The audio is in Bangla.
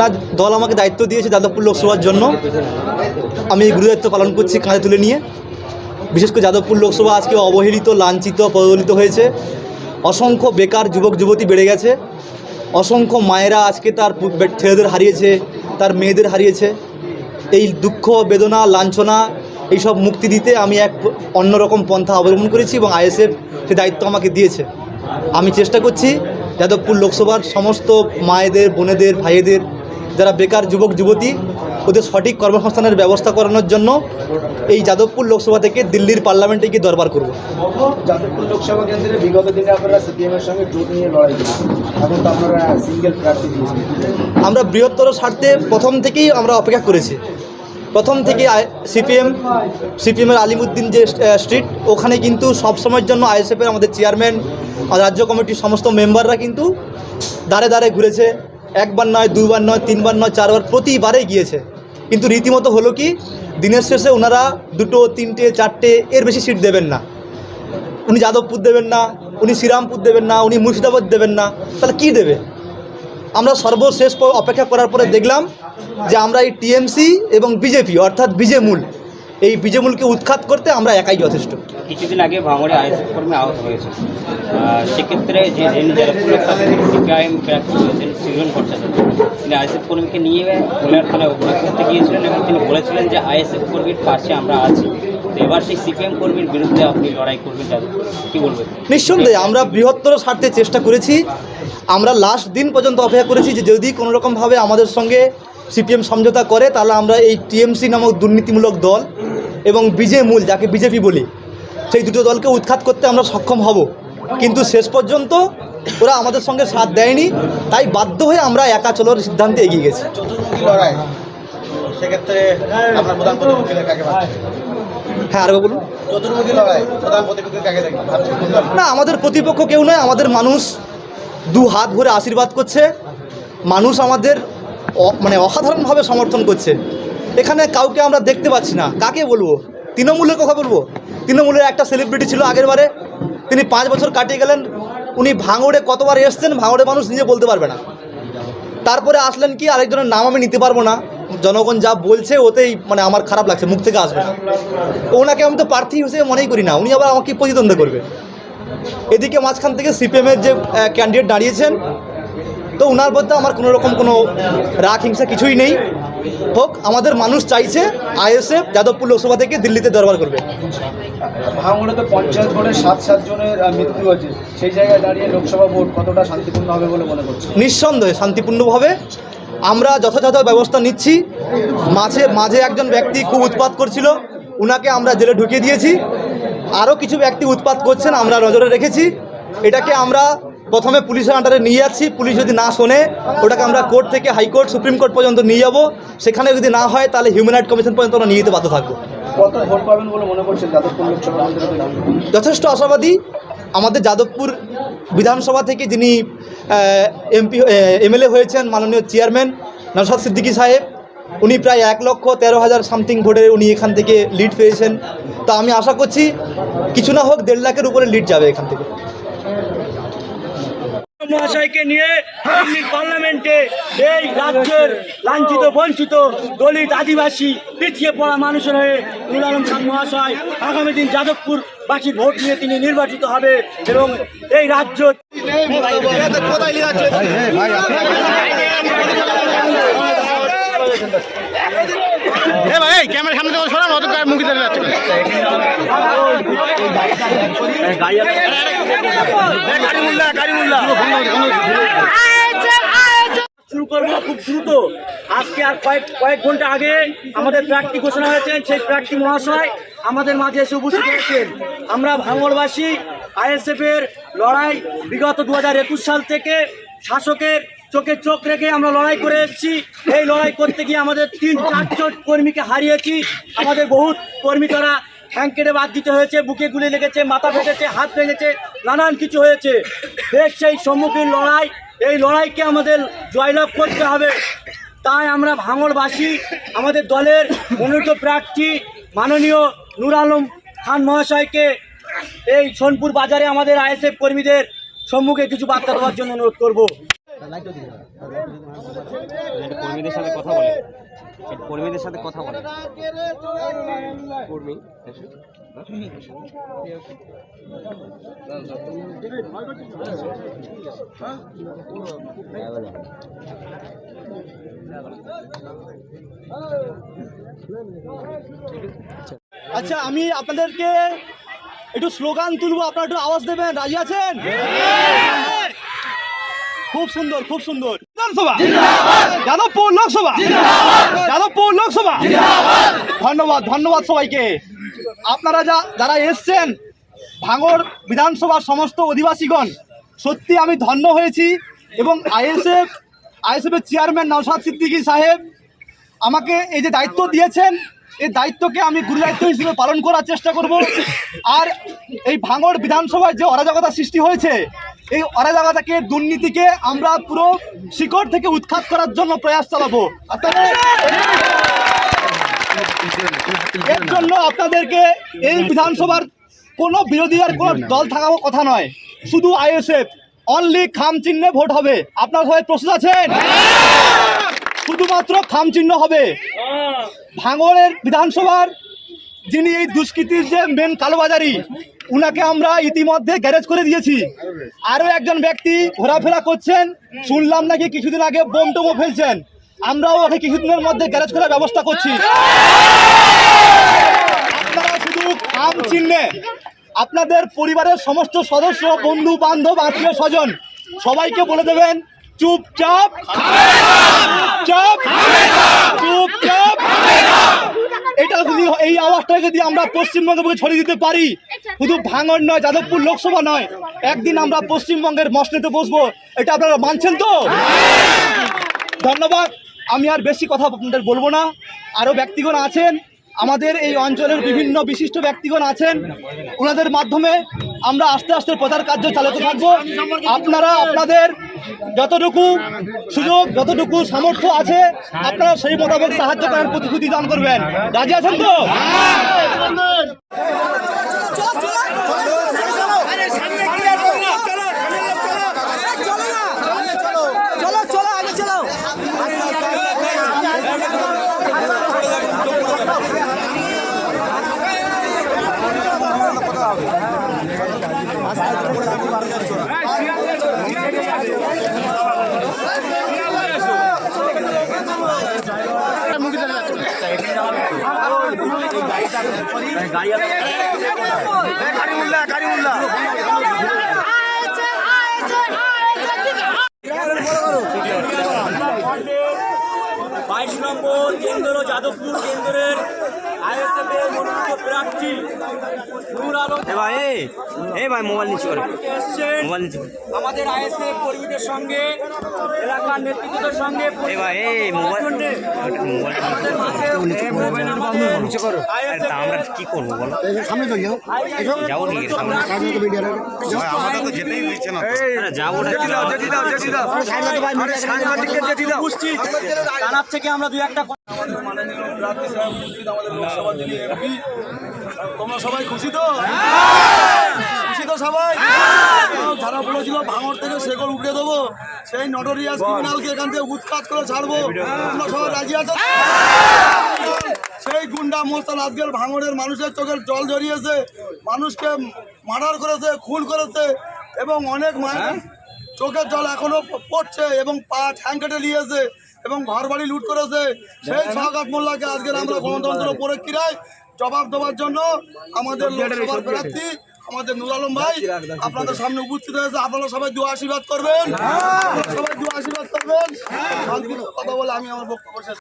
না, দল আমাকে দায়িত্ব দিয়েছে যাদবপুর লোকসভার জন্য। আমি এই গুরুদায়িত্ব পালন করছি কাঁধে তুলে নিয়ে। বিশেষ করে যাদবপুর লোকসভা আজকে অবহেলিত, লাঞ্ছিত প্রদলিত হয়েছে। অসংখ্য বেকার যুবক, যুবতী বেড়ে গেছে। অসংখ্য মায়েরা আজকে তার ছেলেদের হারিয়েছে, তার মেয়েদের হারিয়েছে। এই দুঃখ, বেদনা, লাঞ্ছনা, এইসব মুক্তি দিতে আমি এক অন্যরকম পন্থা অবলম্বন করেছি এবং আইএসএফ সে দায়িত্ব আমাকে দিয়েছে। আমি চেষ্টা করছি যাদবপুর লোকসভার সমস্ত মায়েদের বোনেদের ভাইয়েদের যারা বেকার যুবক যুবতী ওদের সঠিক কর্মসংস্থানের ব্যবস্থা করানোর জন্য এই যাদবপুর লোকসভা থেকে দিল্লির পার্লামেন্টে গিয়ে দরবার করব। যাদবপুর লোকসভা কেন্দ্রে বিগত দিনে আপনারা সিপিএম এর সঙ্গে জোট নিয়ে লড়াই এখন তো আপনারা সিঙ্গেল প্রার্থী দিয়েছেন। আমরা বৃহত্তর স্বার্থে প্রথম থেকেই আমরা অপেক্ষা করেছি। প্রথম থেকে সিপিএম, সিপিএমের আলিমুদ্দিন যে স্ট্রিট ওখানে কিন্তু সব সময়ের জন্য আইএসএফের আমাদের চেয়ারম্যান রাজ্য কমিটির সমস্ত মেম্বাররা কিন্তু দাঁড়ে দাঁড়ে ঘুরেছে। একবার নয়, দুবার নয়, তিনবার নয়, চারবার প্রতিবারে গিয়েছে। কিন্তু রীতিমতো হলো কি, দিনের শেষে ওনারা দুটো, তিনটে, চারটে, এর বেশি সিট দেবেন না। উনি যাদবপুর দেবেন না, উনি শ্রীরামপুর দেবেন না, উনি মুর্শিদাবাদ দেবেন না, তাহলে কি দেবে? আমরা সর্বশেষ অপেক্ষা করার পরে দেখলাম যে আমরা এই টিএমসি এবং বিজেপি অর্থাৎ বিজেমূল এই বিজেমূলকে উৎখাত করতে আমরা একাই যথেষ্ট। কিছুদিন আগে ভাঙড়ে আইএসএফ কর্মী আহত হয়েছে। সেক্ষেত্রে যে সিপিআইএম প্রার্থী হয়েছেন সৃজন ভট্টাচার্য তিনি আইএসএফ কর্মীকে নিয়ে গোলার থানায় অভিযোগ করতে গিয়েছিলেন এবং তিনি বলেছিলেন যে আইএসএফ কর্মীর পাশে আমরা আছি। এবার সেই সিপিএম কর্মীর বিরুদ্ধে আপনি লড়াই করবেন কি বলবেন? নিঃসন্দেহে আমরা বৃহত্তর স্বার্থে চেষ্টা করেছি। আমরা লাস্ট দিন পর্যন্ত অপেক্ষা করেছি যে যদি কোনোরকমভাবে আমাদের সঙ্গে সিপিএম সমঝোতা করে তাহলে আমরা এই টিএমসি নামক দুর্নীতিমূলক দল এবং বিজে মূল যাকে বিজেপি বলি সেই দুটো দলকে উৎখাত করতে আমরা সক্ষম হব। কিন্তু শেষ পর্যন্ত ওরা আমাদের সঙ্গে সাথ দেয়নি তাই বাধ্য হয়ে আমরা একা চলার সিদ্ধান্তে এগিয়ে গেছি। সেক্ষেত্রে আপনার প্রধান প্রতিপক্ষের কাকে হ্যাঁ আরও বলুন। চতুর্মুখী লড়াই প্রধান কাকে? না আমাদের প্রতিপক্ষ কেউ নয় আমাদের মানুষ দু হাত ভরে আশীর্বাদ করছে। মানুষ আমাদের মানে অসাধারণভাবে সমর্থন করছে। এখানে কাউকে আমরা দেখতে পাচ্ছি না। কাকে বলব? তৃণমূলের কথা বলব? তৃণমূলের একটা সেলিব্রিটি ছিল আগের বারে। তিনি পাঁচ বছর কাটিয়ে গেলেন। উনি ভাঙড়ে কতবার এসছেন, ভাঙড়ে মানুষ নিজে বলতে পারবে না। তারপরে আসলেন কি, আরেকজনের নাম আমি নিতে পারব না। জনগণ যা বলছে, ওতেই মানে আমার খারাপ লাগছে, মুখ থেকে আসবে না। ওনাকে আমি তো প্রার্থী হিসেবে মনেই করি না। উনি আবার আমাকে প্রতিদ্বন্দ্ব করবে। এদিকে মাঝখান থেকে সিপিএমের যে ক্যান্ডিডেট দাঁড়িয়েছেন তো ওনার মধ্যে আমার কোনো রকম কোনো রাগ হিংসা কিছুই নেই। হোক আমাদের মানুষ চাইছে আইএসএফ যাদবপুর লোকসভা থেকে দিল্লিতে দরবার করবে। ভাঙড়ে পঞ্চায়েত ভোটে সাত সাত জনের মৃত্যু হয়েছে। সেই জায়গায় দাঁড়িয়ে লোকসভা ভোট কতটা শান্তিপূর্ণ হবে বলে মনে করছেন? নিঃসন্দেহে শান্তিপূর্ণভাবে। আমরা যথাযথ ব্যবস্থা নিচ্ছি। মাঝে মাঝে একজন ব্যক্তি খুব উৎপাত করছিল। উনাকে আমরা জেলে ঢুকিয়ে দিয়েছি। আরও কিছু ব্যক্তি উৎপাত করছেন আমরা নজরে রেখেছি। এটাকে আমরা প্রথমে পুলিশের আন্ডারে নিয়ে যাচ্ছি। পুলিশ যদি না শোনে ওটাকে আমরা কোর্ট থেকে হাইকোর্ট সুপ্রিম কোর্ট পর্যন্ত নিয়ে যাব। সেখানে যদি না হয় তাহলে হিউম্যান রাইট কমিশন পর্যন্ত আমরা নিয়ে যেতে বাধ্য থাকব। যথেষ্ট আশাবাদী। আমাদের যাদবপুর বিধানসভা থেকে যিনি এমপি এমএলএ হয়েছেন মাননীয় চেয়ারম্যান নরসাদ সিদ্দিকী সাহেব উনি প্রায় এক লক্ষ তেরো হাজার সামথিং ভোটে উনি এখান থেকে লিড পেয়েছেন। তা আমি আশা করছি কিছু না হোক দেড় লাখের উপরে লিড যাবে এখান থেকে। মহাশয়কে নিয়ে পার্লামেন্টে এই রাজ্যের লাঞ্ছিত বঞ্চিত দলিত আদিবাসী পিছিয়ে পড়া মানুষের হয়ে নুর আলম খান মহাশয় আগামী দিন যাদবপুর বাসীর ভোট নিয়ে তিনি নির্বাচিত হবে এবং এই রাজ্য শুরু করব খুব দ্রুত। আজকে আর কয়েক কয়েক ঘণ্টা আগে আমাদের প্রার্থী ঘোষণা হয়েছেন সেই প্রার্থী মহাশয় আমাদের মাঝে এসে উপস্থিত হয়েছেন। আমরা ভাঙড়বাসী আইএসএফ এর লড়াই বিগত দু হাজার একুশ সাল থেকে শাসকের চোখে চোখ রেখে আমরা লড়াই করে এসেছি। এই লড়াই করতে গিয়ে আমাদের তিন, চারজন কর্মীকে হারিয়েছি। আমাদের বহুত কর্মী তারা কেটে বাদ দিতে হয়েছে, বুকে গুলি লেগেছে, মাথা ফেটেছে, হাত ভেঙেছে, নানান কিছু হয়েছে। বেশ সেই সম্মুখীন লড়াই। এই লড়াইকে আমাদের জয়লাভ করতে হবে। তাই আমরা ভাঙড়বাসী, আমাদের দলের মনোনীত প্রার্থী মাননীয় নূর আলম খান মহাশয়কে এই সোনপুর বাজারে আমাদের আইএসএফ কর্মীদের সম্মুখে কিছু বার্তা দেওয়ার জন্য অনুরোধ করব। কর্মীদের সাথে কথা বলে। কর্মীদের সাথে কথা বলে। কর্মী আচ্ছা আমি আপনাদেরকে একটু স্লোগান তুলবো। আপনারা একটু আওয়াজ দেবেন। রাজি আছেন? খুব সুন্দর খুব সুন্দর। বিধানসভা যাদবপুর লোকসভা? যাদবপুর লোকসভা? ধন্যবাদ ধন্যবাদ সবাইকে। আপনারা যা যারা এসছেন ভাঙর বিধানসভার সমস্ত অধিবাসীগণ, সত্যি আমি ধন্য হয়েছি এবং আইএসএফ, আইএসএফের চেয়ারম্যান নওশাদ সিদ্দিকী সাহেব আমাকে এই যে দায়িত্ব দিয়েছেন, এই দায়িত্বকে আমি গুরু দায়িত্ব হিসেবে পালন করার চেষ্টা করব। আর এই ভাঙড় বিধানসভায় যে অরাজকতা সৃষ্টি হয়েছে এই অরাজকতাকে, দুর্নীতিকে আমরা পুরো শিকড় থেকে উৎখাত করার জন্য প্রয়াস চালাবো। এর জন্য আপনাদেরকে এই বিধানসভার কোনো বিরোধী আর কোনো দল থাকার কথা নয়। শুধু আইএসএফ অনলি খাম চিহ্নে ভোট হবে। আপনার সবাই প্রস্তুত আছেন শুধুমাত্র খাম চিহ্ন হবে। ভাঙড়ের বিধানসভার যিনি এই দুষ্কৃতির যে মেন কালোবাজারি উনাকে আমরা ইতিমধ্যে গ্যারেজ করে দিয়েছি। আরও একজন ব্যক্তি ঘোরাফেরা করছেন, শুনলাম নাকি কিছুদিন আগে বোম টোমো ফেলছেন। আমরাও ওকে কিছুদিনের মধ্যে গ্যারেজ করার ব্যবস্থা করছি। আপনারা শুধু খাম চিহ্নে আপনাদের পরিবারের সমস্ত সদস্য, বন্ধু, বান্ধব, আত্মীয় স্বজন, সবাইকে বলে দেবেন, চুপচাপ চুপ এটা যদি এই আওয়াজটা যদি আমরা পশ্চিমবঙ্গে ছড়িয়ে দিতে পারি, শুধু ভাঙড় নয়, যাদবপুর লোকসভা নয়, একদিন আমরা পশ্চিমবঙ্গের মসনেতে বসবো, এটা আপনারা মানছেন তো? ধন্যবাদ। আমি আর বেশি কথা আপনাদের বলব না। আরও ব্যক্তিগণ আছেন, আমাদের এই অঞ্চলের বিভিন্ন বিশিষ্ট ব্যক্তিগণ আছেন ওনাদের মাধ্যমে আমরা আস্তে আস্তে প্রচার কার্য চালাতে থাকব। আপনারা আপনাদের যতটুকু সুযোগ, যতটুকু সামর্থ্য আছে, আপনারা সেই মোতাবেক সাহায্য করার প্রতিশ্রুতি দান করবেন। রাজি আছেন তো? বাইশ নম্বর কেন্দ্র যাদবপুর কেন্দ্রের আইএসএফ এর মনোনীত প্রার্থী নূর আলম। ভাই এই ভাই মোবাইল নিচে করে। মোবাইল নিচে আমাদের আইএসএফ কর্মীদের সঙ্গে এলাকার নেতৃত্বের সঙ্গে এই ভাই এই মোবাইল আমাদের নিচে করো। তা আমরা কি করব বলো? যাব কি সামনে? আমাদের তো যেতেই দিচ্ছে না। যাব না থেকে আমরা দু একটা তোমরা সবাই খুশি তো? খুশি তো সবাই? যারা বলেছিল ভাঙর থেকে শেকড় উঠে দেবো, সেই নটোরিয়াস ক্রিমিনালকে এখান থেকে উৎখাত করে ছাড়বো। তোমরা সবাই রাজি আছো? সেই গুন্ডা মোস্তান আজকের ভাঙড়ের মানুষের চোখের জল জড়িয়েছে, মানুষকে মার্ডার করেছে, খুন করেছে, এবং অনেক মায়ের চোখের জল এখনও পড়ছে এবং পা ঠ্যাং কেটে নিয়েছে। এবং ঘর বাড়ি লুট করেছে। সেই সাহাগাত মোল্লাকে আজকের আমরা গণতন্ত্র প্রক্রিয়ায় জবাব দেওয়ার জন্য আমাদের লোকসভার প্রার্থী আমাদের নুর আলম ভাই আপনাদের সামনে উপস্থিত হয়েছে। আপনারা সবাই দু আশীর্বাদ করবেন। সবাই দু আশীর্বাদ করবেন। কথা বলে আমি আমার বক্তব্য